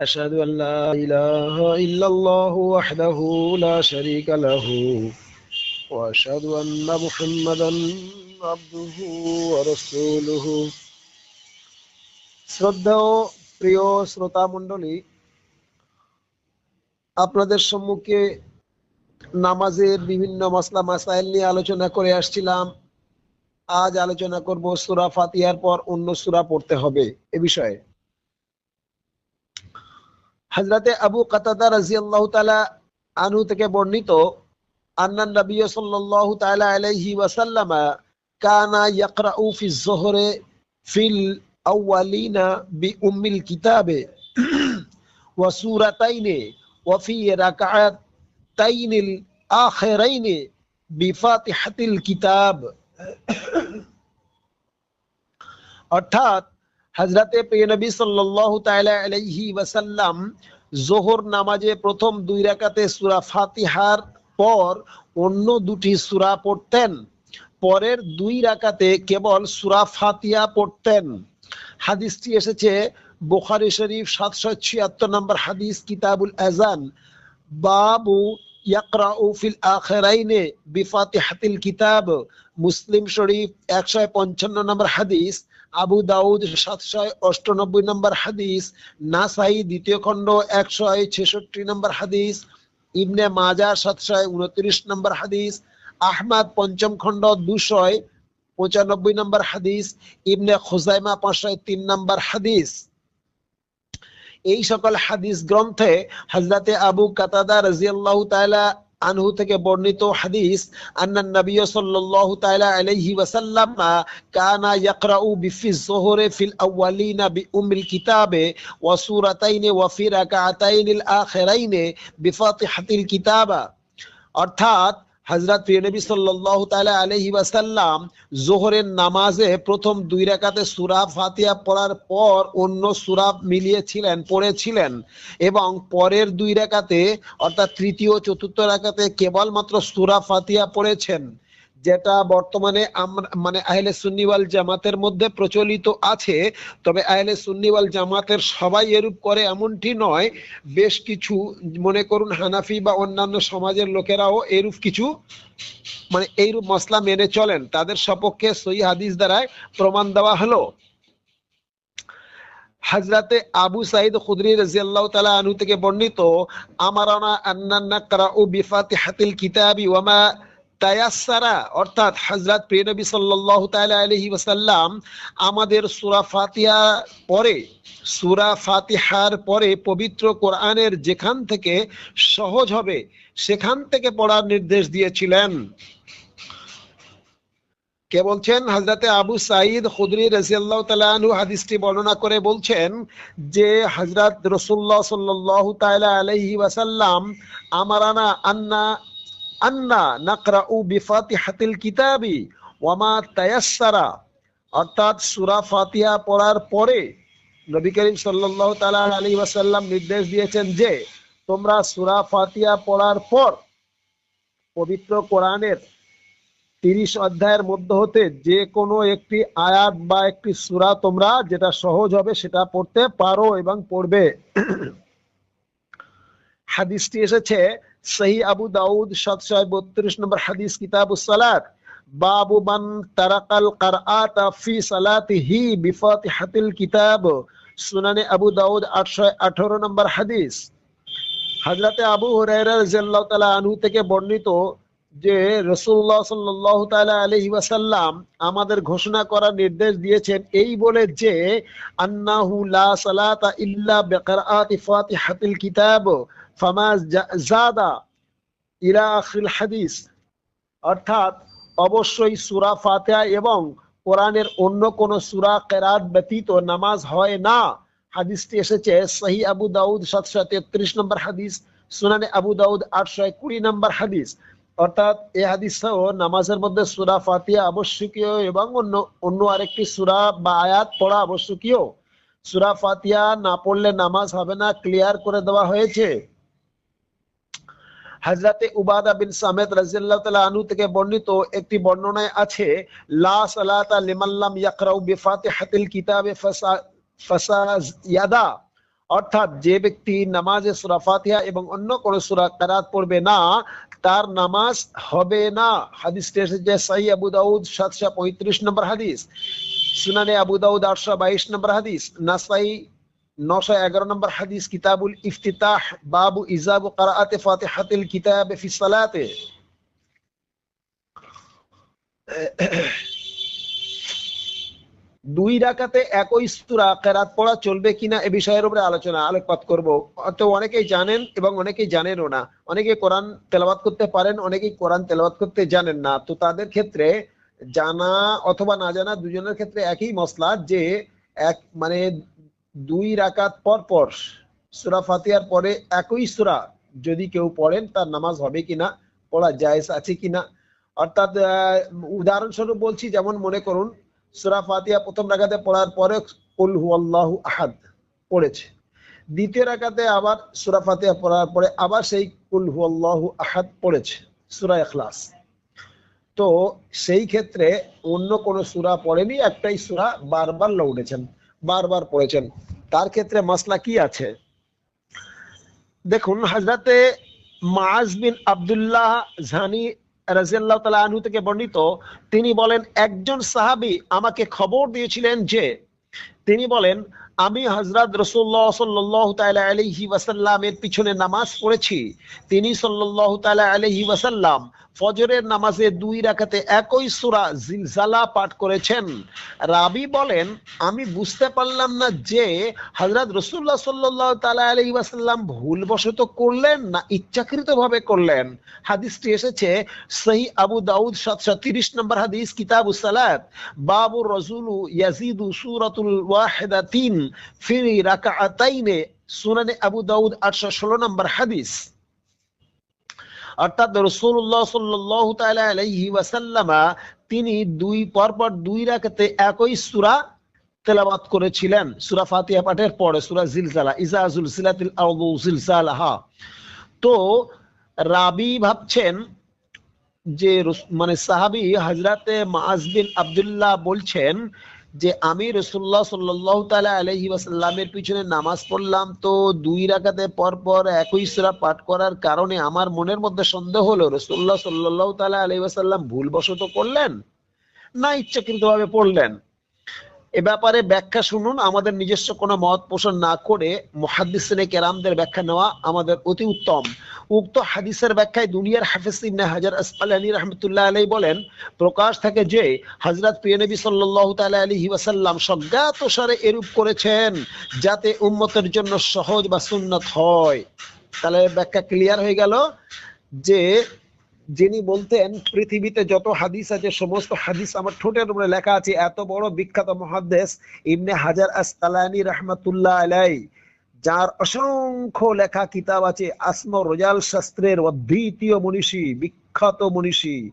أشهد أن لا إله إلا الله وحده لا شريك له, وأشهد أن محمدا عبده ورسوله. শ্রদ্ধেয় প্রিয় শ্রোতা মন্ডলী আপনাদের সম্মুখে নামাজের বিভিন্ন মাসলা মাসাইল নিয়ে আলোচনা করে আসছিলাম। আজ আলোচনা করব সুরা ফাতিয়ার পর অন্য সুরা পড়তে হবে এ বিষয়ে। হজরতে আবু কাতাদা রাজিয়াল্লাহু তাআলা আনহু থেকে বর্ণিত আন্নান নবী সাল্লাল্লাহু তাআলা আলাইহি ওয়াসাল্লাম কানা ইয়াকরাউ ফি যুহরে ফিল আউয়ালিনা বিউম্মিল কিতাবে ওয়া সূরাতাইনি ওয়া ফি রাকাআতাইনিল আখিরাইনি বিফাতিহাতিল কিতাব অর্থাৎ হজরতে প্রিয় নবী সাল্লাল্লাহু তাআলা আলাইহি ওয়াসাল্লাম জোহর নামাজে প্রথম দুই রাকাতে সূরা ফাতিহার পর অন্য দুটি সূরা পড়তেন। পরের দুই রাকাতে কেবল সূরা ফাতিহা পড়তেন। হাদিসটি এসেছে বুখারী শরীফ সাতশো ছিয়াত্তর নম্বর হাদিস কিতাবুল আজান বাবু ইয়াকরাউ ফিল আখিরাইনে বিফাতিহাতিল কিতাব। মুসলিম শরীফ একশো পঞ্চান্ন নম্বর হাদিস। আবু দাউদ সাতশো অষ্টানব্বই নম্বর হাদিস, নাসাই দ্বিতীয় খণ্ড একশো ছেষট্টি নম্বর হাদিস, ইবনে মাজা সাতশো উনত্রিশ নম্বর হাদিস, আহমাদ পঞ্চম খণ্ড দুশয় পঁচানব্বই নম্বর হাদিস, ইবনে খুজাইমা পাঁচশো তিন নম্বর হাদিস। এই সকল হাদিস গ্রন্থে হজরতে আবু কাতাদা রাজিয়াল্লাহু তাআলা আনহু থেকে বর্ণিত হাদিস আন্নান নবী সাল্লাল্লাহু তাআলা আলাইহি ওয়াসাল্লাম কানা ইয়াকরাউ বিফি যুহরে ফিল আউয়ালিনা বিউমিল কিতাবে ওয়া সূরাতাইনি ওয়া ফি রাকাতাইনিল আখিরাইনি বিফাতিহাতিল কিতাবা। অর্থাৎ হজরত প্রিয় নবী সাল্লাল্লাহু তালা আলহি ওয়াসাল্লাম জোহরের নামাজে প্রথম দুই রাকাতে সুরাফ ফাতিয়া পড়ার পর অন্য সুরাফ মিলিয়েছিলেন, পড়েছিলেন এবং পরের দুই রাকাতে অর্থাৎ তৃতীয় চতুর্থ রাকাতে কেবলমাত্র সুরাফ ফাতিয়া পড়েছেন। যেটা বর্তমানে আমরা মানে আহলে সুন্নিওয়াল জামাতের মধ্যে প্রচলিত আছে, তবে আহলে সুন্নিওয়াল জামাতের সবাই এরূপ করে এমনটি নয়। বেশ কিছু, মনে করুন হানাফি বা অন্যান্য সমাজের লোকেরাও এরূপ কিছু মানে এইরূপ মশলা মেনে চলেন। তাদের সপক্ষে সই হাদিস দ্বারায় প্রমাণ দেওয়া হলো। হাজরাতে আবু সাইদ খুদরি রাজিয়াল্লাহু তাআলা থেকে বর্ণিত, আমারানা আন্নান নাকরাউ বিফাতিহাতিল কিতাবি ওয়া মা তায়াসারা, অর্থাৎ হজরত প্রিয় নবী সাল্লাল্লাহু তাআলা আলাইহি ওয়াসাল্লাম আমাদের সূরা পরে, সূরা ফাতিহার পরে পবিত্র কোরআনের যেখান থেকে সহজ হবে, সেখান থেকে পড়ার নির্দেশ দিয়েছিলেন। কে বলছেন? হজরতে আবু সাইদ খুদরি রাজিয়াল্লাহু আনহু হাদিসটি বর্ণনা করে বলছেন যে হজরত রসুল্লাহ সাল্লাল্লাহু তাআলা আলাইহি ওয়াসাল্লাম, আমারানা আন্না আন্না কিতাবি ওয়ামা অর্থাৎ ফাতিহা পড়ার পরে নবী করিম ওয়াসাল্লাম নির্দেশ দিয়েছেন যে, তোমরা সূরা ফাতিহা পড়ার পর পবিত্র কোরআনের তিরিশ অধ্যায়ের মধ্যে হতে যে কোনো একটি আয়াত বা একটি সূরা তোমরা যেটা সহজ হবে সেটা পড়তে পারো এবং পড়বে। হাদিসটি এসেছে সহি আবু দাউদ, সাতশো বত্রিশ নম্বর হাদিস কিতাবুস সালাত। বাবু মান তারাকাল কারআতা ফি সালাতিহি বিফাতিহাতিল কিতাব। সুনানে আবু দাউদ, আটশো আঠারো নম্বর হাদিস। আবু রাদিয়াল্লাহু তাআলা আনহু থেকে বর্ণিত যে রাসূলুল্লাহ সাল্লাল্লাহু তাআলা আলাইহি ওয়াসাল্লাম আমাদের ঘোষণা করার নির্দেশ দিয়েছেন এই বলে যে, আন্নাহু লা সালাতা ইল্লা কিতাব। হাদিস। অর্থাৎ অবশ্যই সূরা ফাতিহা এবং কোরআনের অন্য কোন সূরা কেরাত ব্যতীত নামাজ হয় না। হাদিসটি এসেছে সহি আবু দাউদ সাতশো তেত্রিশ নম্বর হাদিস, সুনানে আবু দাউদ আটশো কুড়ি নম্বর হাদিস। অর্থাৎ এই হাদিস নামাজের মধ্যে সুরা ফাতিহা আবশ্যকীয় এবং অন্য অন্য আরেকটি সুরা বা আয়াত পড়া আবশ্যকীয়। সুরা ফাতিহা না পড়লে নামাজ হবে না, ক্লিয়ার করে দেওয়া হয়েছে। হাজরাতে উবাদা বিন সামেদ রাজিয়াল্লাহু তাআলা আনহু থেকে বর্ণিত একটি বর্ণনায় আছে, লা সালাতা লিমান লাম ইয়াকরাউ বিফাতিহাতিল কিতাবে ফাসা ইয়াদা। অর্থাৎ যে ব্যক্তি নামাজে সুরা ফাতিহা এবং অন্য কোন সুরা কেরাত পড়বে না, তার নামাজ হবে না। হাদিসটি এসেছে সাই আবু দাউদ, সাতশো পঁয়ত্রিশ নম্বর হাদিস। সুনানে আবু দাউদ আটশো বাইশ নম্বর হাদিস। নাসাই নশো এগারো নম্বর হাদিস, কিতাবুল ইফতিতাহ, বাবু ইজাবু কারাআতে ফাতিহাতিল কিতাব ফি সালাতে। দুই রাকাতে একই সূরা কেরাত পড়া চলবে কিনা এ বিষয়ের উপরে আলোচনা, আলোকপাত করব। তো অনেকেই জানেন এবং অনেকেই জানেনও না। অনেকে কোরআন তেলাওয়াত করতে পারেন, অনেকেই কোরআন তেলাওয়াত করতে জানেন না। তো তাদের ক্ষেত্রে জানা অথবা না জানা দুজনের ক্ষেত্রে একই মশলা যে এক মানে দুই রাকাত পর পর সূরা ফাতিহার পরে একই সুরা যদি কেউ পড়েন, তার নামাজ হবে কিনা, পড়া জায়েজ আছে কিনা? অর্থাৎ উদাহরণস্বরূপ বলছি, যেমন মনে করুন, সূরা ফাতিহা প্রথম রাকাতে পড়ার পরে কুল আহাদ পড়েছে। দ্বিতীয় রাকাতে আবার সূরা ফাতিহা পড়ার পরে আবার সেই কুল হুয়াল্লাহু আহাদ পড়েছে, সুরা এখলাস তো সেই ক্ষেত্রে অন্য কোন সুরা পড়েনি, একটাই সুরা বারবার লৌটেছেন বারবার পড়েছেন তার ক্ষেত্রে মাসলা কি আছে? দেখুন, হযরতে মাআজ বিন আব্দুল্লাহ জানি রাজিয়াল্লাহু তাআলা আনহু থেকে বর্ণিত, তিনি বলেন, একজন সাহাবী আমাকে খবর দিয়েছিলেন যে, তিনি বলেন, আমি হযরত রাসূলুল্লাহ সাল্লাল্লাহু তাআলা আলাইহি ওয়াসাল্লামের পিছনে নামাজ পড়েছি। তিনি সাল্লাল্লাহু তাআলা আলাইহি ওয়াসাল্লাম ফজরের নামাজে দুই রাকাতে একই সূরা জিলজালা পাঠ করেছেন। রাবি বলেন, আমি বুঝতে পারলাম না যে হযরত রাসূলুল্লাহ সাল্লাল্লাহু তাআলা আলাইহি ওয়াসাল্লাম ভুলবশত করলেন না ইচ্ছাকৃতভাবে করলেন। হাদিসটি এসেছে সহি আবু দাউদ 730 নম্বর হাদিস, কিতাব সালাত, বাবু রাসূলু ইয়াজিদু সূরাতুল ওয়াহিদাতিন ফি রাকাআতাইনে সুনানে আবু দাউদ 816 নম্বর হাদিস। অর্থাৎ রসুল্লাহ সাল্লাহ আলাইহি ওয়াসাল্লামা তিনি দুই, পরপর দুই রাকাতে একই সূরা তেলাওয়াত করেছিলেন। সূরা ফাতিহা পাঠের পরে সুরা জিলসালা ইজা জুলসিলাতিল আরদু জিলজালাহা। তো রাবি ভাবছেন যে মানে সাহাবী হযরতে মাআজ বিন আব্দুল্লাহ বলছেন যে আমি রসুল্লাহ সাল্লাহ তালা আলহি আসাল্লামের পিছনে নামাজ পড়লাম, তো দুই রাকাতে পর পর একই সুরা পাঠ করার কারণে আমার মনের মধ্যে সন্দেহ হলো, রসুল্লাহ সাল্লাহ তালা আলহি আসাল্লাম ভুলবশত করলেন না ইচ্ছাকৃতভাবে পড়লেন? এ ব্যাপারে ব্যাখ্যা শুনুন। আমাদের নিজস্ব কোনো মত পোষণ না করে মুহাদ্দিসিনে কেরামদের ব্যাখ্যা নেওয়া আমাদের অতি উত্তম। উক্ত হাদিসের ব্যাখ্যায় দুনিয়ার হাফিজ ইবনে হাজার আসকালানি রাহমাতুল্লাহ আলাইহি বলেন, প্রকাশ থাকে যে, হযরত প্রিয় নবী সাল্লাল্লাহু তাআলা আলাইহি ওয়াসাল্লাম সজ্ঞাতসারে এরূপ করেছেন যাতে উম্মতের জন্য সহজ বা সুন্নত হয়। তাহলে ব্যাখ্যা ক্লিয়ার হয়ে গেল যে যিনি বলতেন, পৃথিবীতে যত হাদিস আছে, সমস্ত হাদিস আমার ঠোঁটের উপরে লেখা আছে। এত বড় বিখ্যাত মহাদ্দেশ ইবনে হাজার আসকালানি রহমাতুল্লাহ আলাই যার অসংখ্য লেখা কিতাব আছে। আসমা রোজাল শাস্ত্রের অদ্বিতীয় মনীষী, বিখ্যাত মনীষী।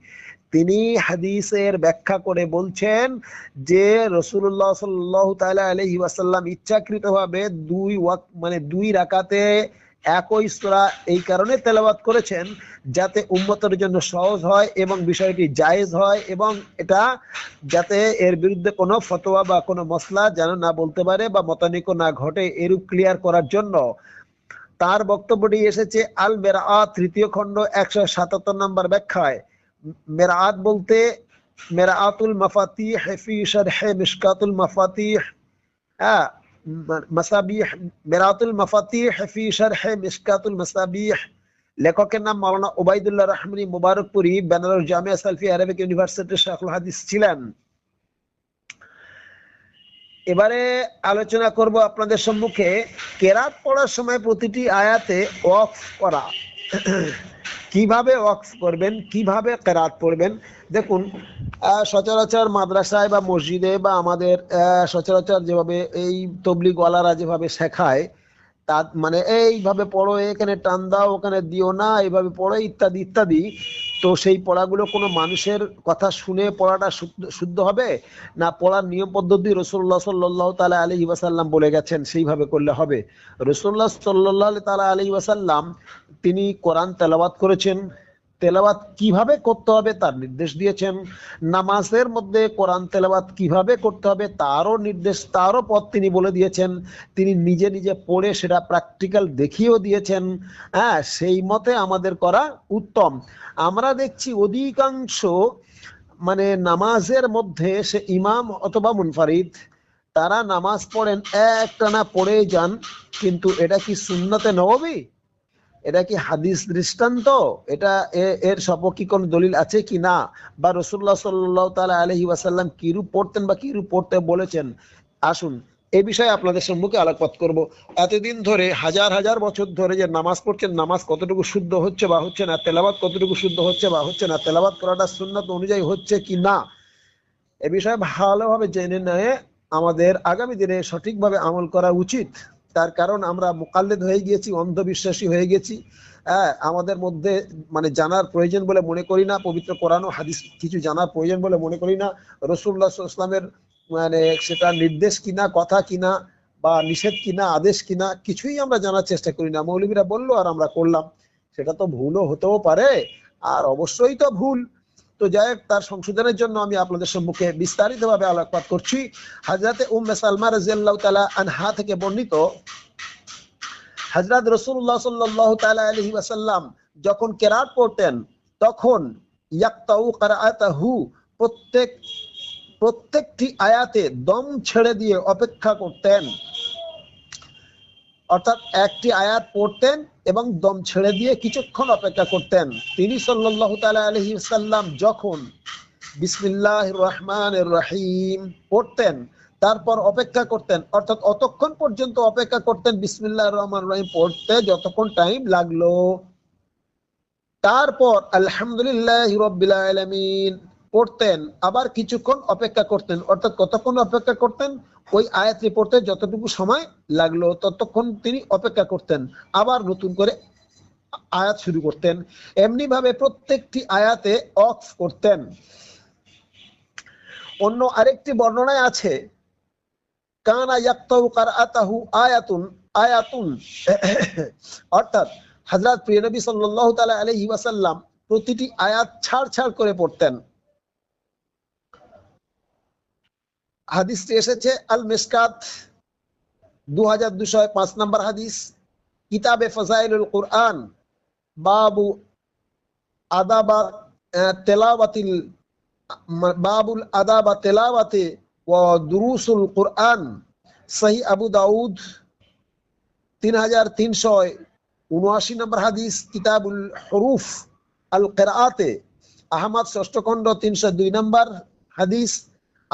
তিনি হাদিসের ব্যাখ্যা করে বলছেন যে রসুল্লাহ সাল্লাহ তাআলা আলাইহি ওয়াসাল্লাম ইচ্ছাকৃতভাবে দুই ওয়াক মানে দুই রাকাতে একই সূরা এই কারণে তেলাওয়াত করেছেন যাতে উম্মতের জন্য সহজ হয় এবং বিষয়টি জায়েজ হয় এবং এটা যাতে এর বিরুদ্ধে কোনো ফতোয়া বা কোনো মশলা যেন না বলতে পারে বা মতানিক না ঘটে এরূপ ক্লিয়ার করার জন্য। তার বক্তব্যটি এসেছে আল মেরাআত তৃতীয় খণ্ড একশো সাতাত্তর নম্বর ব্যাখ্যায়। মেরাআত বলতে মেরাআতুল মাফাতিহ ফি শারহে মিশকাতুল মাফাতিহ। হ্যাঁ মাসাবিহ মেরাতুল মাফাতিহ ফি শারহে মিশকাতুল মাসাবিহ লেখকের নাম মাওলানা ওবাইদুল্লাহ রহমানী মুবারকপুরি, বেনারস জামিয়া সালফি আরবিক ইউনিভার্সিটির শাখুল হাদিস ছিলেন। এবারে আলোচনা করব আপনাদের সম্মুখে, কেরাত পড়ার সময় প্রতিটি আয়াতে ওয়াকফ করা। কীভাবে ওয়াক্স করবেন, কীভাবে কেরাত পড়বেন? দেখুন সচরাচর মাদ্রাসায় বা মসজিদে বা আমাদের সচরাচর যেভাবে এই তবলিগওয়ালারা যেভাবে শেখায় তা মানে এইভাবে পড়ো, এখানে টান দাও, ওখানে দিও না, এইভাবে পড়ো, ইত্যাদি ইত্যাদি। তো সেই পড়াগুলো কোনো মানুষের কথা শুনে পড়াটা শুদ্ধ হবে? না পড়ার নিয়ম পদ্ধতি রসুল্লাহ সাল্লাহ তালা আলি ওয়াসাল্লাম বলে গেছেন, সেইভাবে করলে হবে। রসুল্লাহ সাল্লাহ তালা আলি ওয়াসাল্লাম তিনি কোরআন তেলাবাদ করেছেন। তেলাওয়াত কীভাবে করতে হবে তার নির্দেশ দিয়েছেন। নামাজের মধ্যে কোরআন তেলাওয়াত কীভাবে করতে হবে তারও নির্দেশ, তারও পথ তিনি বলে দিয়েছেন। তিনি নিজে নিজে পড়ে সেটা প্র্যাকটিক্যাল দেখিয়েও দিয়েছেন। হ্যাঁ সেই মতে আমাদের করা উত্তম। আমরা দেখছি অধিকাংশ মানে নামাজের মধ্যে সে ইমাম অথবা মুনফারিদ, তারা নামাজ পড়েন, একটানা পড়ে যান, কিন্তু এটা কি সুন্নতে নবী এটা কি হাদিস দৃষ্টান্ত? এটা এর সপক্ষে কোন দলিল আছে কি না? বা রসুল্লাহ সাল্লাহ তালা আলহি ওয়াসাল্লাম কিরূপ পড়তেন বা কিরূপ পড়তে বলেছেন? আসুন এই বিষয়ে আপনাদের সম্মুখে আলোকপাত করব। এতদিন ধরে, হাজার হাজার বছর ধরে যে নামাজ পড়ছেন, নামাজ কতটুকু শুদ্ধ হচ্ছে বা হচ্ছে না তেলাবাদ কতটুকু শুদ্ধ হচ্ছে বা হচ্ছে না তেলাবাদ করাটা সুন্নত অনুযায়ী হচ্ছে কি না? এ বিষয়ে ভালোভাবে জেনে নেয় আমাদের আগামী দিনে সঠিকভাবে আমল করা উচিত। তার কারণ আমরা মোকাল্লেদ হয়ে গিয়েছি, অন্ধবিশ্বাসী হয়ে গেছি। হ্যাঁ আমাদের মধ্যে মানে জানার প্রয়োজন বলে মনে করি না, পবিত্র কোরআন হাদিস কিছু জানার প্রয়োজন বলে মনে করি না। রসুল্লাহ ইসলামের মানে সেটা নির্দেশ কিনা, কথা কিনা বা নিষেধ কিনা, আদেশ কিনা, কিছুই আমরা জানার চেষ্টা করি না। মৌলবীরা বলল, আর আমরা করলাম। সেটা তো ভুলও হতেও পারে, আর অবশ্যই তো ভুল। তো যাই হোক, তার সংশোধনের জন্য আমি আপনাদের সম্মুখে বিস্তারিত ভাবে আলোকপাত করছি। হাজরাতে উম্মে সালমা রাজিয়াল্লাহ তালা আনহা থেকে বর্ণিত হাজরাত রসুল্লাহ সাল্লাহ তালা আলহি ওয়াসাল্লাম যখন কেরাত পড়তেন, তখন ইয়াক্তাউ কারাআতাহু, প্রত্যেক, প্রত্যেকটি আয়াতে দম ছেড়ে দিয়ে অপেক্ষা করতেন। অর্থাৎ একটি আয়াত পড়তেন এবং দম ছেড়ে দিয়ে কিছুক্ষণ অপেক্ষা করতেন। তিনি সাল্লাহ আলহি সাল্লাম যখন বিসমিল্লাহ রহমান রহিম পড়তেন, তারপর অপেক্ষা করতেন, অর্থাৎ অতক্ষণ পর্যন্ত অপেক্ষা করতেন বিসমিল্লাহ রহমান রহিম পড়তে যতক্ষণ টাইম লাগল। তারপর আলহামদুলিল্লাহ রবিল আলমিন পড়তেন, আবার কিছুক্ষণ অপেক্ষা করতেন। অর্থাৎ কতক্ষণ অপেক্ষা করতেন? ওই আয়াতটি পড়তে যতটুকু সময় লাগল, ততক্ষণ তিনি অপেক্ষা করতেন। আবার নতুন করে আয়াত শুরু করতেন। এমনি ভাবে প্রত্যেকটি আয়াতে অফ করতেন। অন্য আরেকটি বর্ণনায় আছে, কানা ইয়াক্তাউ কারআতাহু আয়াতুন আয়াতুন। অর্থাৎ হযরত প্রিয় নবী সাল্লাল্লাহু তাআলা আলাইহি ওয়াসাল্লাম প্রতিটি আয়াত ছাড় ছাড় করে পড়তেন। হাদিসটি এসেছে আল মিসকাত দু হাজার দুশো পাঁচ নম্বর হাদিস, কিতাবে ফজাইলুল কোরআন, বাবু আদাবা তেলাওয়াতিল, বাবুল আদাবা তেলাওয়াতে ও দুরুসুল কোরআন, সহি আবু দাউদ, তিন হাজার তিনশো উনআশি নম্বর হাদিস, কিতাবুল হরুফ আল কেরাতে আহমদ ষষ্ঠ খণ্ড তিনশো দুই নম্বর হাদিস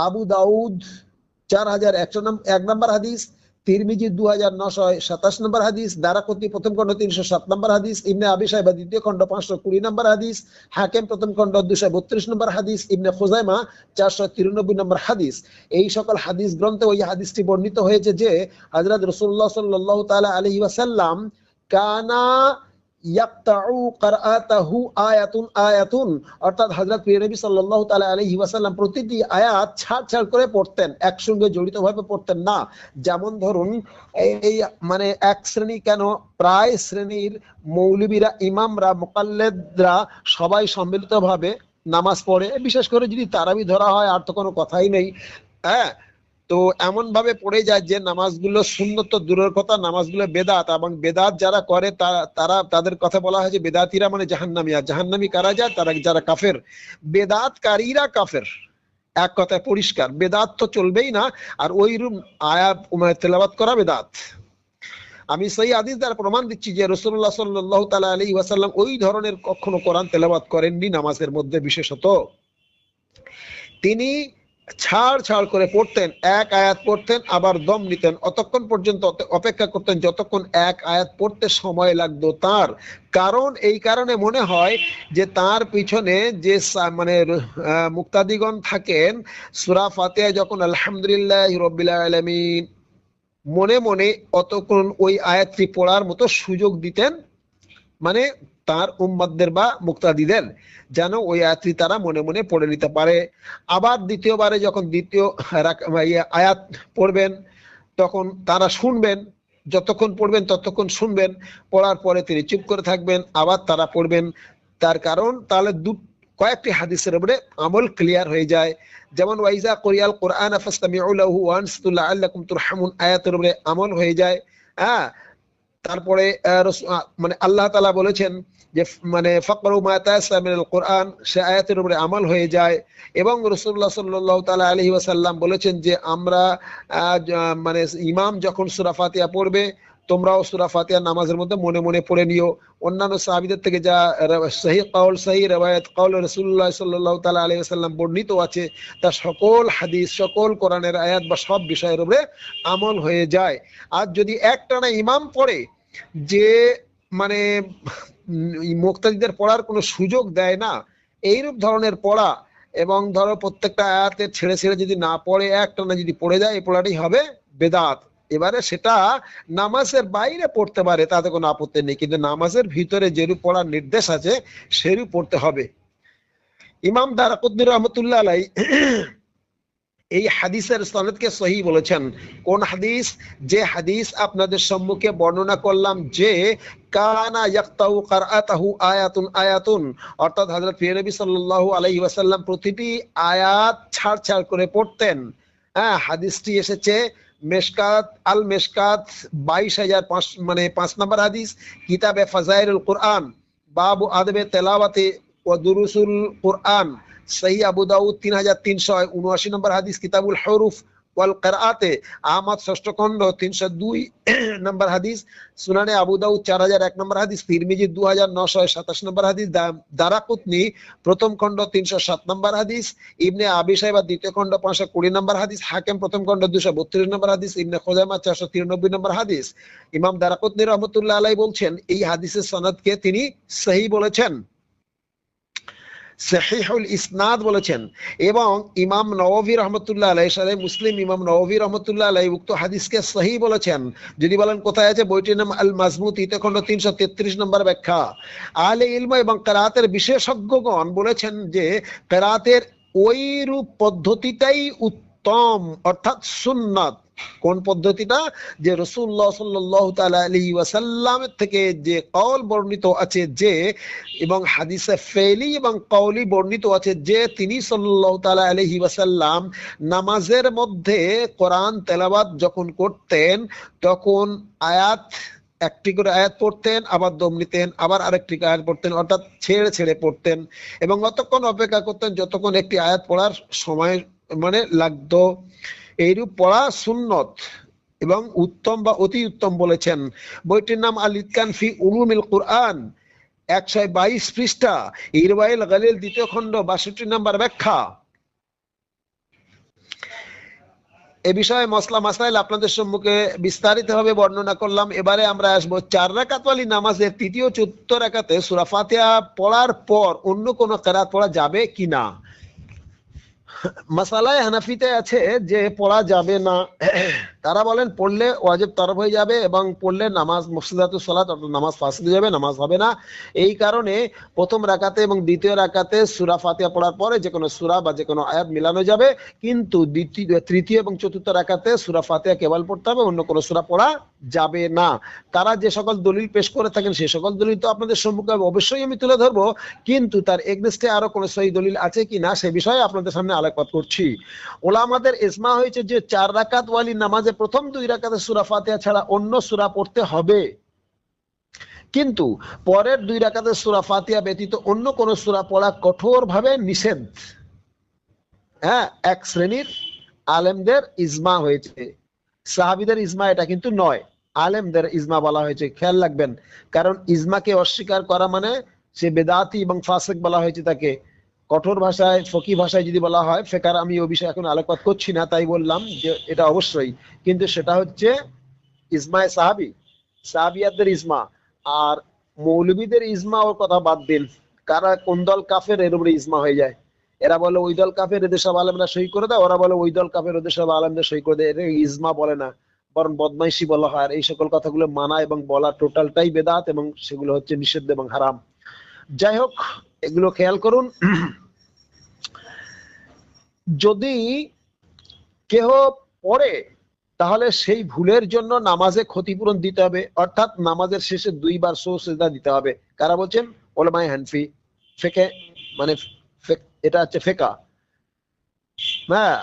আবু দাউদ, চার হাজার একশো এক নম্বর হাদিস, তিরমিজি দু হাজার নশো সাতাশ নম্বর হাদিস, দারাকতি প্রথম খণ্ড তিনশো সাত নম্বর হাদিস, ইবনে আবি সাহেবা দ্বিতীয় খণ্ড পাঁচশো কুড়ি নম্বর হাদিস, হাকেম প্রথম খণ্ড দুশো বত্রিশ নম্বর হাদিস ইমনে খুজাইমা চারশো তিরানব্বই নম্বর হাদিস। এই সকল হাদিস গ্রন্থে ওই হাদিসটি বর্ণিত হয়েছে যে হজরত রসুল্লাহ সাল্লাহ তালা আলহি ওয়াসাল্লাম কানা যেমন ধরুন, এই মানে এক শ্রেণি কেন? প্রায় শ্রেণির মৌলবীরা, ইমামরা, মোকাল্লেদরা সবাই সম্মিলিত ভাবে নামাজ পড়ে। বিশেষ করে যদি তারাবি ধরা হয়, আর তো কোনো কথাই নেই। হ্যাঁ তো এমন ভাবে পড়ে যায় যে নামাজগুলো সুন্নত দূরের কথা, নামাজগুলো বেদাত এবং বেদাত যারা করে তারা, তাদের কথা বলা হয়েছে বেদাতিরা মানে জাহান্নামিয়া জাহান্নামি কারা যায়? তারা যারা কাফের। বেদাতকারীরা কাফের। এক কথায় পরিষ্কার। বেদাত তো চলবেই না। আর ওই রুম আয়া তেলাবাত করা বেদাত। আমি সেই আদিস দ্বারা প্রমাণ দিচ্ছি যে রসুল্লাহ সাল্লাহ তালা আলী ওয়াসাল্লাম ওই ধরনের কখনো কোরআন তেলাবাত করেননি নামাজের মধ্যে বিশেষত। তিনি ছাড় ছাড় করে পড়তেন, এক আয়াত পড়তেন, আবার দম নিতেন। অতক্ষণ পর্যন্ত অপেক্ষা করতেন যতক্ষণ এক আয়াত পড়তে সময় লাগতো তার। কারণ এই কারণে মনে হয় যে তার পিছনে যে মানে মুক্তাদিগণ থাকেন, সুরা ফাতেহা যখন আলহামদুলিল্লাহ রবিল আলমিন মনে মনে অতক্ষণ ওই আয়াতটি পড়ার মতো সুযোগ দিতেন মানে তার উম্মাদদের বা মুক্তাদিদের, যেন ওই আয়াতটি তারা মনে মনে পড়ে নিতে পারে। আবার দ্বিতীয়বারে যখন দ্বিতীয় ইয়ে আয়াত পড়বেন, তখন তারা শুনবেন, যতক্ষণ পড়বেন ততক্ষণ শুনবেন, পড়ার পরে তিনি চুপ করে থাকবেন, আবার তারা পড়বেন। তার কারণ তাহলে দু, কয়েকটি হাদিসের উপরে আমল ক্লিয়ার হয়ে যায়। যেমন ওয়াইজা কোরিয়াল কোরআন ফাস্তামিউ লাহু ওয়ানসিতু লাআল্লাকুম তুরহামুন আয়াতের উপরে আমল হয়ে যায়। হ্যাঁ তারপরে মানে আল্লাহ তালা বলেছেন যে মানে ফাকরু মা কোরআন, সে আয়াতের উপরে আমল হয়ে যায়। এবং রাসূলুল্লাহ সাল্লাল্লাহু তাআলা আলাইহি ওয়াসাল্লাম বলেছেন যে, আমরা মানে ইমাম যখন সূরা ফাতিহা পড়বে, তোমরাও সূরা ফাতিহা নামাজের মধ্যে মনে মনে পড়ে নিও। অন্যান্য সাহাবীদের থেকে যা সহি কাউল সহি রওয়ায়াত কাউল রাসূলুল্লাহ সাল্লাল্লাহু তাআলা আলাইহি ওয়াসাল্লাম বর্ণিত আছে তা সকল হাদিস, সকল কোরআনের আয়াত বা সব বিষয়ের উপরে আমল হয়ে যায়। আর যদি একটানা ইমাম পড়ে, যে মানে মুক্তাদিদের পড়ার কোনো সুযোগ দেয় না। এইরূপ ধরনের পড়া এবং ধরো প্রত্যেকটা আয়াতের ছেড়ে ছেড়ে যদি না পড়ে একটানা যদি পড়ে যায়, এই পড়াটাই হবে বেদাত। এবারে সেটা নামাজের বাইরে পড়তে পারে, তাতে কোনো আপত্তি নেই। কিন্তু নামাজের ভিতরে যেরূপ পড়ার নির্দেশ আছে, সেরূপ পড়তে হবে। ইমাম দারাকুদ্দিন রহমতুল্লাহ আলাই এই হাদিসের সনদকে সহি বলেছেন। কোন হাদিস? যে হাদিস আপনাদের সম্মুখে বর্ণনা করলাম যে, কানা ইয়াক্তাউ কারআতাহু আয়াতুন আয়াতুন। অর্থাৎ হযরত নবী সাল্লাল্লাহু আলাইহি ওয়াসাল্লাম প্রতিটি আয়াত ছাড় ছাড় করে পড়তেন। হ্যাঁ হাদিসটি এসেছে মেশকাত, আল মেশকাত বাইশ হাজার পাঁচ মানে পাঁচ নম্বর হাদিস, কিতাবে ফাজাইলুল কোরআন। বাবু আদবে তেলাওয়াতে ও দুরুসুল কোরআন। সহি আবু দাউদ তিন হাজার তিনশো উনআশি নম্বর হাদিস কিতাবুল হরুফ ওয়াল কেরাতে আহমদ ষষ্ঠ খণ্ড তিনশো দুই নম্বর হাদিস, সুনানে আবু দাউদ চার হাজার এক নম্বর হাদিস, তিরমিজি দু হাজার নশো সাতাশ নম্বর হাদিস দারাকুতনি প্রথম খণ্ড তিনশো সাত নম্বর হাদিস, ইবনে আবি সাহেবা দ্বিতীয় খণ্ড পাঁচশো কুড়ি নম্বর হাদিস, হাকেম প্রথম খণ্ড দুশো বত্রিশ নম্বর হাদিস, ইবনে খোজামা চারশো তিরানব্বই নম্বর হাদিস। ইমাম দারাকুতনি রহমতুল্লাহ আলাই বলছেন, এই হাদিসের সনদকে তিনি সহি বলেছেন। সহিহুল ইসনাদ বলেছেন। এবং ইমাম নওয়াবী রহমতুল্লাহ আলাই সালে মুসলিম ইমাম নওয়াবী রহমতুল্লাহ আলাই উক্ত হাদিসকে সহি বলেছেন। যদি বলেন কোথায় আছে, বইটির নাম আল মাজমু তৃতীয় খণ্ড তিনশো তেত্রিশ নম্বর ব্যাখ্যা। আলে ইলম এবং কেরাতের বিশেষজ্ঞগণ বলেছেন যে, কেরাতের ওই রূপ পদ্ধতিটাই উত্তম, অর্থাৎ সুন্নাত। কোন পদ্ধতিটা? যে রসুল্লাহ সাল্লাহ আলী ওয়াসাল্লামের থেকে যে কল বর্ণিত আছে যে, এবং হাদিসে ফেলি এবং কওলি বর্ণিত আছে যে, তিনি সাল্লাহ তালা আলহি ওয়াসাল্লাম নামাজের মধ্যে কোরআন তেলাবাদ যখন করতেন, তখন আয়াত, একটি করে আয়াত পড়তেন, আবার দম নিতেন, আবার আরেকটি আয়াত পড়তেন, অর্থাৎ ছেড়ে ছেড়ে পড়তেন এবং অতক্ষণ অপেক্ষা করতেন যতক্ষণ একটি আয়াত পড়ার সময় মানে লাগতো। এইরূপ পড়া সুন্নত এবং উত্তম বা অতি উত্তম বলেছেন। বইটির নাম আল ইতকান ফি উলুমিল কুরআন, একশো বাইশ পৃষ্ঠা ইরবাইল গালিল দ্বিতীয় খণ্ড, বাষট্টি নাম্বার ব্যাখ্যা। এ বিষয়ে মসলা মাসাইল আপনাদের সম্মুখে বিস্তারিত ভাবে বর্ণনা করলাম। এবারে আমরা আসব চার রাকাতওয়ালি নামাজের তৃতীয় চতুর্থ রাকাতে সূরা ফাতিহা পড়ার পর অন্য কোনো কেরাত পড়া যাবে কিনা? মাসালায় হানাফিতে আছে যে পড়া যাবে না। তারা বলেন, পড়লে ওয়াজিব তরফ হয়ে যাবে এবং পড়লে নামাজ মুফসিদাতুস সালাত, অর্থাৎ নামাজ ফাসিদ হয়ে যাবে, নামাজ হবে না। এই কারণে প্রথম রাকাতে এবং দ্বিতীয় রাকাতে সুরা ফাতিহা পড়ার পরে যে কোনো সূরা বা যে কোনো আয়াত মিলানো যাবে। কিন্তু দ্বিতীয়, তৃতীয় এবং চতুর্থ রাকাতে সুরা ফাতিহা কেবল পড়তে হবে, অন্য কোনো সুরা পড়া যাবে না। তারা যে সকল দলিল পেশ করে থাকেন সেই সকল দলিল তো আপনাদের সম্মুখে অবশ্যই আমি তুলে ধরবো, কিন্তু তার এগনেস্টে আরও কোনো সহি দলিল আছে কি না, সে বিষয়ে আপনাদের সামনে আলোকপাত করছি। ওলামাদের ইসমা হয়েছে যে, চার রাকাত ওয়ালি নামাজে প্রথম দুই রাকাতে সূরা ফাতিহা ছাড়া অন্য সূরা পড়তে হবে। কিন্তু পরের দুই রাকাতে সূরা ফাতিহা ব্যতীত অন্য কোন সুরা পড়া কঠোরভাবে নিষেধ। হ্যাঁ এক শ্রেণির আলেমদের ইজমা হয়েছে। সাহাবিদের ইজমা এটা কিন্তু নয়। আলেমদের ইজমা বলা হয়েছে, খেয়াল রাখবেন। কারণ ইজমাকে অস্বীকার করা মানে সে বেদাতি এবং ফাসেক বলা হয়েছে তাকে। কঠোর ভাষায় ফকি ভাষায় যদি বলা হয়, ফেকার আমি ওই বিষয়ে এখন আলোকপাত করছি না, তাই বললাম যে এটা অবশ্যই। কিন্তু সেটা হচ্ছে ইজমায় সাহাবি সাহাবিয়াদের ইজমা। আর মৌলবীদের ইজমা ওর কথা বাদ দিন, কারা কোন দল কাফের, এর উপরে ইজমা হয়ে যায়। এরা বলে ওই দল কাফের, এদের সব আলেমরা সই করে দেয় ওরা বলে ওই দল কাফের, ওদের সব আলেমদের সই করে দেয় এটা ইজমা বলে না, বরং বদমাইশি বলা হয়। আর এই সকল কথাগুলো মানা এবং বলা টোটালটাই বেদাত এবং সেগুলো হচ্ছে নিষিদ্ধ এবং হারাম। যাই হোক, এগুলো খেয়াল করুন। যদি কেহ পড়ে, তাহলে সেই ভুলের জন্য নামাজে ক্ষতিপূরণ দিতে হবে। অর্থাৎ নামাজের শেষে দুইবার সো সেজদা দিতে হবে। কারা বলছেন? ওলামাই হানফি, ফেকে মানে এটা হচ্ছে ফেকা। হ্যাঁ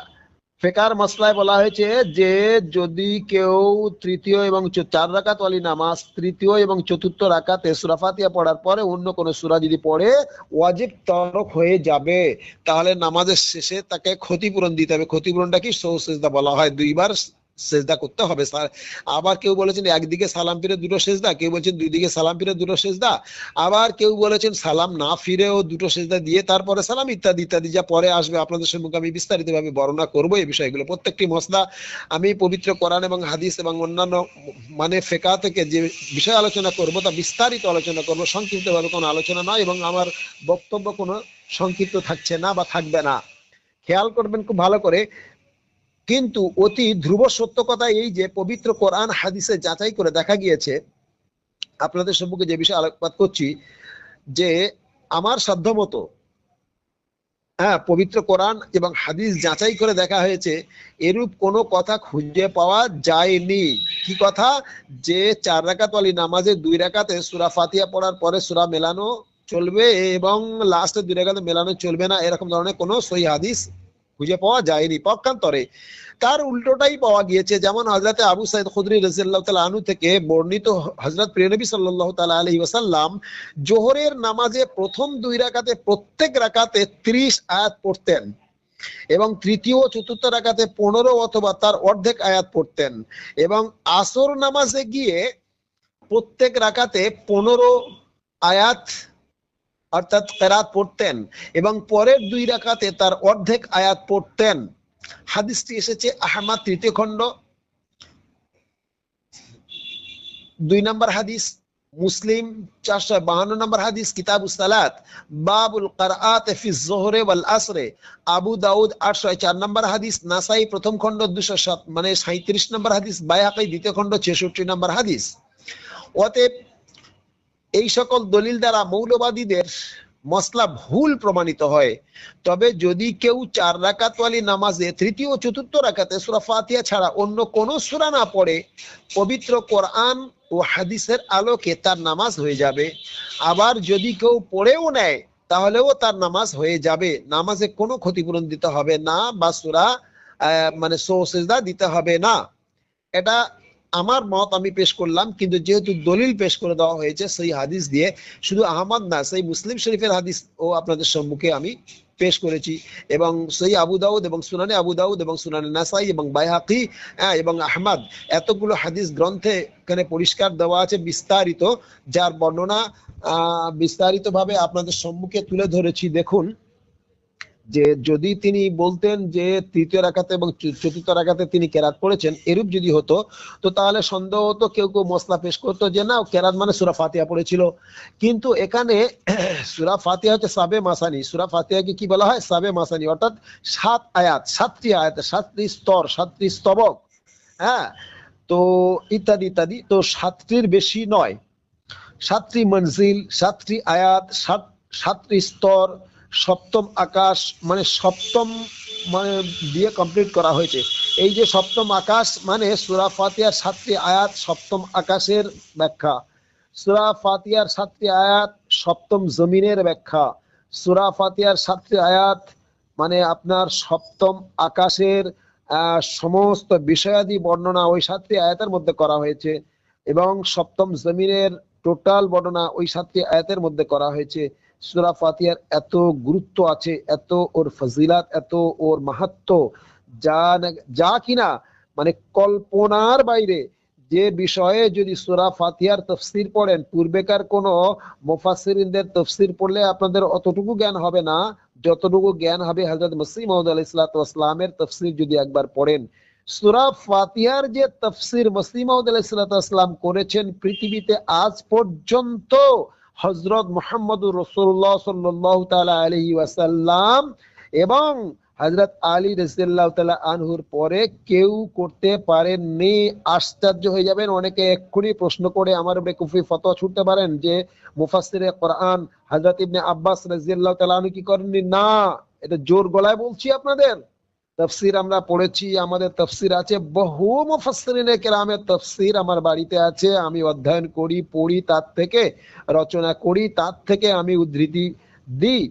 ফেকার মশলায় বলা হয়েছে যে যদি কেউ তৃতীয় এবং চার রাকাত ওয়ালি নামাজ, তৃতীয় এবং চতুর্থ রাকাতে সরাফাতিয়া পড়ার পরে অন্য কোন সুরা যদি পড়ে, ওয়াজিব তরক হয়ে যাবে। তাহলে নামাজের শেষে তাকে ক্ষতিপূরণ দিতে হবে। ক্ষতিপূরণটা কি? সৌসেজদা বলা হয় দুইবার। সেজদা করতে হবে। আবার কেউ বলেছেন একদিকে সালাম ফিরে দুটো সেজদা, কেউ বলছেন দুই দিকে সালাম ফিরে দুটো সেজদা, আবার কেউ বলেছেন সালাম না ফিরেও দুটো সেজদা দিয়ে তারপরে সালাম ইত্যাদি ইত্যাদি যা পরে আসবে আপনাদের সম্মুখে আমি বিস্তারিতভাবে বর্ণনা করব এই বিষয়গুলো। প্রত্যেকটি মশলা আমি পবিত্র কোরআন এবং হাদিস এবং অন্যান্য মানে ফেকা থেকে যে বিষয় আলোচনা করব তা বিস্তারিত আলোচনা করব। সংক্ষিপ্তভাবে কোনো আলোচনা নয় এবং আমার বক্তব্য কোনো সংক্ষিপ্ত থাকছে না বা থাকবে না। খেয়াল করবেন খুব ভালো করে কিন্তু অতি ধ্রুব সত্য কথা এই যে পবিত্র কোরআন হাদিসে যাচাই করে দেখা গিয়েছে, আপনাদের সম্মুখে যে বিষয়ে আলোকপাত করছি, যে আমার সাধ্যমতো হ্যাঁ পবিত্র কোরআন এবং হাদিস যাচাই করে দেখা হয়েছে, এরূপ কোনো কথা খুঁজে পাওয়া যায়নি। কি কথা? যে চার রাকাত ওয়ালি নামাজে দুই রাকাতে সুরা ফাতিয়া পড়ার পরে সুরা মেলানো চলবে এবং লাস্টে দুই রাকাতে মেলানো চলবে না, এরকম ধরনের কোনো সহি হাদিস খুঁজে পাওয়া যায়নি, পক্ষান্তরে। তার উল্টোটাই পাওয়া গিয়েছে, যেমন হজরতে আবু সাইদ খুদরি রাজিয়াল্লাহ তাআলা আনহু থেকে বর্ণিত হজরত প্রিয়নবী সাল্লাল্লাহু তাআলা আলাইহি ওয়াসাল্লাম, জোহরের নামাজে প্রথম দুই রাকাতে প্রত্যেক রাকাতে 30 আয়াত পড়তেন এবং তৃতীয় ও চতুর্থ রাকাতে পনেরো অথবা তার অর্ধেক আয়াত পড়তেন এবং আসর নামাজে গিয়ে প্রত্যেক রাকাতে পনেরো আয়াত অর্থাৎ কেরাত পড়তেন এবং পরের দুই রাকাতে তার অর্ধেক আয়াত পড়তেন। হাদিসটি এসেছে আহমদ তৃতীয় খণ্ড। দুই নম্বর হাদিস মুসলিম, চারশো বাহান্ন নম্বর হাদিস কিতাব সালাত, বাবুল কারাত ফি জোহরে ওয়াল আসরে। আবু দাউদ আটশো চার নম্বর হাদিস, নাসাই প্রথম খণ্ড দুশো সাত মানে সাঁত্রিশ নম্বর হাদিস বায়াকাই দ্বিতীয় খণ্ড ছেষট্টি নম্বর হাদিস। অতএব এই সকল দলিল দ্বারা মৌলবাদীদের মসলা ভুল প্রমাণিত হয়। তবে যদি কেউ চার রাকাতওয়ালি নামাজে তৃতীয় ও চতুর্থ রাকাতে সূরা ফাতিহা ছাড়া অন্য কোন সুরা না পড়ে, পবিত্র কোরআন ও হাদিসের আলোকে তার নামাজ হয়ে যাবে। আবার যদি কেউ পড়েও নেয়, তাহলেও তার নামাজ হয়ে যাবে। নামাজে কোনো ক্ষতিপূরণ দিতে হবে না বা সুরা মানে সো সেজদা দিতে হবে না। এটা আমার মত আমি পেশ করলাম কিন্তু যেহেতু দলিল পেশ করে দেওয়া হয়েছে সেই হাদিস দিয়ে শুধু আহমদ না সেই মুসলিম শরীফের হাদিস ও আপনাদের সম্মুখে আমি পেশ করেছি। এবং সেই আবু দাউদ এবং সুনানে আবু দাউদ এবং সুনানে নাসাই এবং বাইহাকি হ্যাঁ, এবং আহমদ এতগুলো হাদিস গ্রন্থে এখানে পরিষ্কার দেওয়া আছে বিস্তারিত যার বর্ণনা আহ বিস্তারিত ভাবে আপনাদের সম্মুখে তুলে ধরেছি। দেখুন যে যদি তিনি বলতেন যে তৃতীয় রাখাতে এবং চতুর্থ রাখাতে তিনি কেরাত পড়েছেন এরূপ যদি হতো, তো তাহলে সন্দেহ হতো, কেউ কেউ মশলা পেশ করতো যে না, কেরাত মানে সুরা ফাতিহা পড়েছিল। কিন্তু এখানে সুরা ফাতিহা হচ্ছে সাবে মাসানি। সুরা ফাতিহাকে কি বলা হয়? সাবে মাসানি। অর্থাৎ সাত আয়াত, সাতটি আয়াত, সাতটি স্তর, সাতটি স্তবক। হ্যাঁ? তো ইত্যাদি ইত্যাদি। তো সাতটির বেশি নয়। সাতটি মঞ্জিল, সাতটি আয়াত, সাত, সাতটি স্তর সপ্তম আকাশ মানে সপ্তম মানে দিয়ে কমপ্লিট করা হয়েছে। এই যে সপ্তম আকাশ মানে সুরা ফাতিহার সাতটি আয়াত, সপ্তম আকাশের ব্যাখ্যা। সুরা ফাতিহার সাতটি আয়াত, সপ্তম জমিনের ব্যাখ্যা। সুরা ফাতিহার সাতটি আয়াত মানে আপনার সপ্তম আকাশের সমস্ত বিষয়াদি বর্ণনা ওই সাতটি আয়াতের মধ্যে করা হয়েছে এবং সপ্তম জমিনের টোটাল বর্ণনা ওই সাতটি আয়াতের মধ্যে করা হয়েছে। সুরা ফাতিহার এত গুরুত্ব আছে, এত ওর ফজিলাত, এত ওর মাহাত্ম, যা যা কিনা মানে কল্পনার বাইরে। যে বিষয়ে যদি সুরা ফাতিহার তফসির পড়েন, পূর্বেকার কোন মুফাসসিরিনদের তফসির পড়লে আপনাদের অতটুকু জ্ঞান হবে না, যতটুকু জ্ঞান হবে মসিহ মহম্মদ আলাইহিসসালামের তফসির যদি একবার পড়েন। সুরা ফাতিহার যে তফসির মহম্মদ আলাইহিসসালাম করেছেন পৃথিবীতে আজ পর্যন্ত হজরত মোহাম্মদুর রসুল্লাহ সাল্লাহ তালা আলহি ওয়াসাল্লাম এবং হজরত আলী রসিল্লাহ তালা আনহুর পরে কেউ করতে পারেননি। আশ্চর্য হয়ে যাবেন। অনেকে এক্ষুনি প্রশ্ন করে আমার বেকুফি ফতোয়া ছুটতে পারেন যে মুফাসসিরে কোরআন হজরত ইবনে আব্বাস রাজিয়াল্লাহ তালা আনহু কি করেননি? না, এটা জোর গলায় বলছি আপনাদের। তফসির আমরা পড়েছি, আমাদের তফসির আছে। বহু মুফাসসিরিনে কেরামের তফসির আমার বাড়িতে আছে। আমি অধ্যয়ন করি, পড়ি, তার থেকে রচনা করি, তার থেকে আমি উদ্ধৃতি দিই।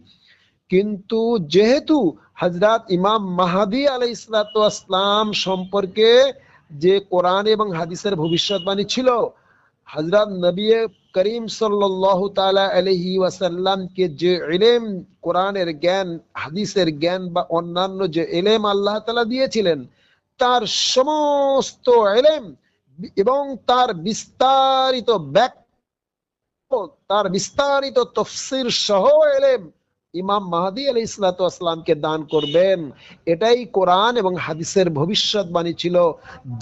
কিন্তু যেহেতু হজরত ইমাম মাহাদি আলাই আসলাম সম্পর্কে যে কোরআন এবং হাদিসের ভবিষ্যৎবাণী ছিল হজরত নবী করিম সাল্লাল্লাহু যে ইলম, কোরআনের জ্ঞান, হাদিসের জ্ঞান বা অন্যান্য যে ইলম আল্লাহ তাআলা দিয়েছিলেন, তার সমস্ত ইলম এবং তার বিস্তারিত ব্যাখ্যা, তার বিস্তারিত তফসির সহ এলেম ইমাম মাহাদি আলী ইসলাতামকে দান করবেন। এটাই কোরআন এবং হাদিসের ভবিষ্যৎবাণী ছিল,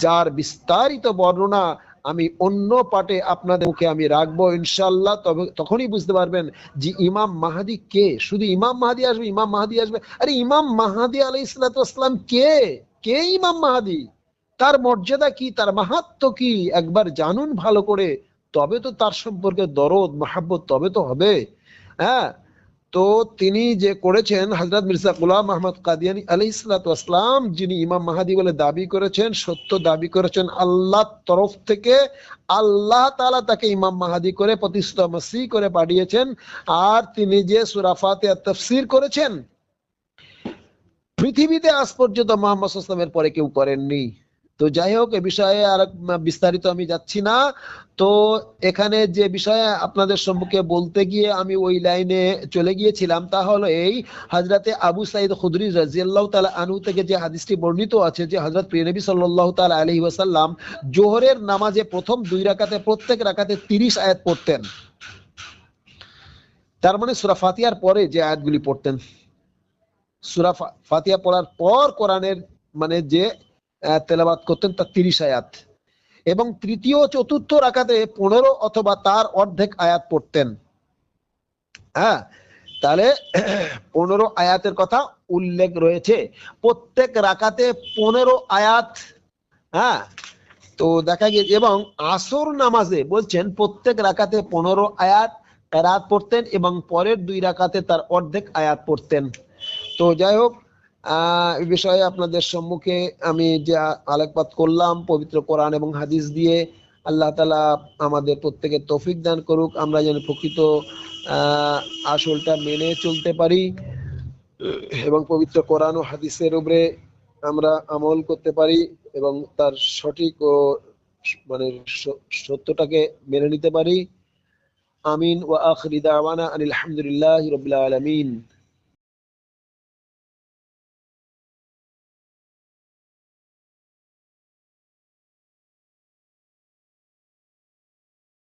যার বিস্তারিত বর্ণনা আমি অন্য পাটে আপনাদের মুখে আমি রাখব ইনশাল্লাহ তবে তখনই বুঝতে পারবেন যে ইমাম মাহাদি কে? শুধু ইমাম মাহাদি আসবে, ইমাম মাহাদি আসবে? আরে ইমাম মাহাদি আলী ইসলাতাম কে? কে ইমাম মাহাদি? তার মর্যাদা কি? তার মাহাত্ম কি? একবার জানুন ভালো করে। তবে তো তার সম্পর্কে দরদ, মাহাব্বত তবে তো হবে। হ্যাঁ? তো তিনি যে করেছেন হজরত মির্জা গুলাম আহমদ কাদিয়ানি আলী আসলাম যিনি ইমাম মাহাদি বলে দাবি করেছেন, সত্য দাবি করেছেন আল্লাহ তরফ থেকে আল্লাহ তালা তাকে ইমাম মাহাদি করে প্রতিষ্ঠা করে পাঠিয়েছেন। আর তিনি যে সুরাফাতে তফসির করেছেন, পৃথিবীতে আজ পর্যন্ত মোহাম্মদ ইসলামের পরে কেউ করেননি। তো যাই হোক এ বিষয়ে আর বিস্তারিত আমি যাচ্ছি না। তো এখানে যে বিষয়ে আপনাদের সম্মুখে বলতে গিয়ে আমি ওই লাইনে চলে গিয়েছিলাম, তা হলো এই, হাজরাতে আবু সাইদ খুদরি রাজিয়াল্লাহ তালা আনু থেকে যে হাদিসটি বর্ণিত আছে যে হজরত প্রিয়নবী সাল্লাহ তালা আলহি ওয়াসাল্লাম জোহরের নামাজে প্রথম দুই রাকাতে, প্রত্যেক রাকাতে তিরিশ আয়াত পড়তেন। তার মানে সুরা ফাতিয়ার পরে যে আয়াতগুলি পড়তেন। সুরা ফাতিয়া পড়ার পর কোরআনের মানে যে তেলাবাদ করতেন তার তিরিশ আয়াত। এবং তৃতীয় চতুর্থ রাখাতে পনেরো অথবা তার অর্ধেক আয়াত পড়তেন। হ্যাঁ তাহলে পনেরো আয়াতের কথা উল্লেখ রয়েছে। প্রত্যেক রাকাতে পনেরো আয়াত হ্যাঁ তো দেখা গিয়েছে এবং আসর নামাজে বলছেন, প্রত্যেক রাকাতে পনেরো আয়াত রাত পড়তেন এবং পরের দুই রাকাতে তার অর্ধেক আয়াত পড়তেন। তো যাই হোক এই বিষয়ে আপনাদের সম্মুখে আমি যে আলোকপাত করলাম, পবিত্র কোরআন এবং হাদিস দিয়ে, আল্লাহ তালা আমাদের প্রত্যেকের তৌফিক দান করুক। আমরা যেন প্রকৃত আসলটা মেনে চলতে পারি এবং পবিত্র কোরআন ও হাদিসের উপরে আমরা আমল করতে পারি এবং তার সঠিক ও মানে সত্যটাকে মেনে নিতে পারি। আমিন। ওয়া আখরি দাওয়ানা আনিল হামদুলিল্লাহি রাব্বিল আলামিন।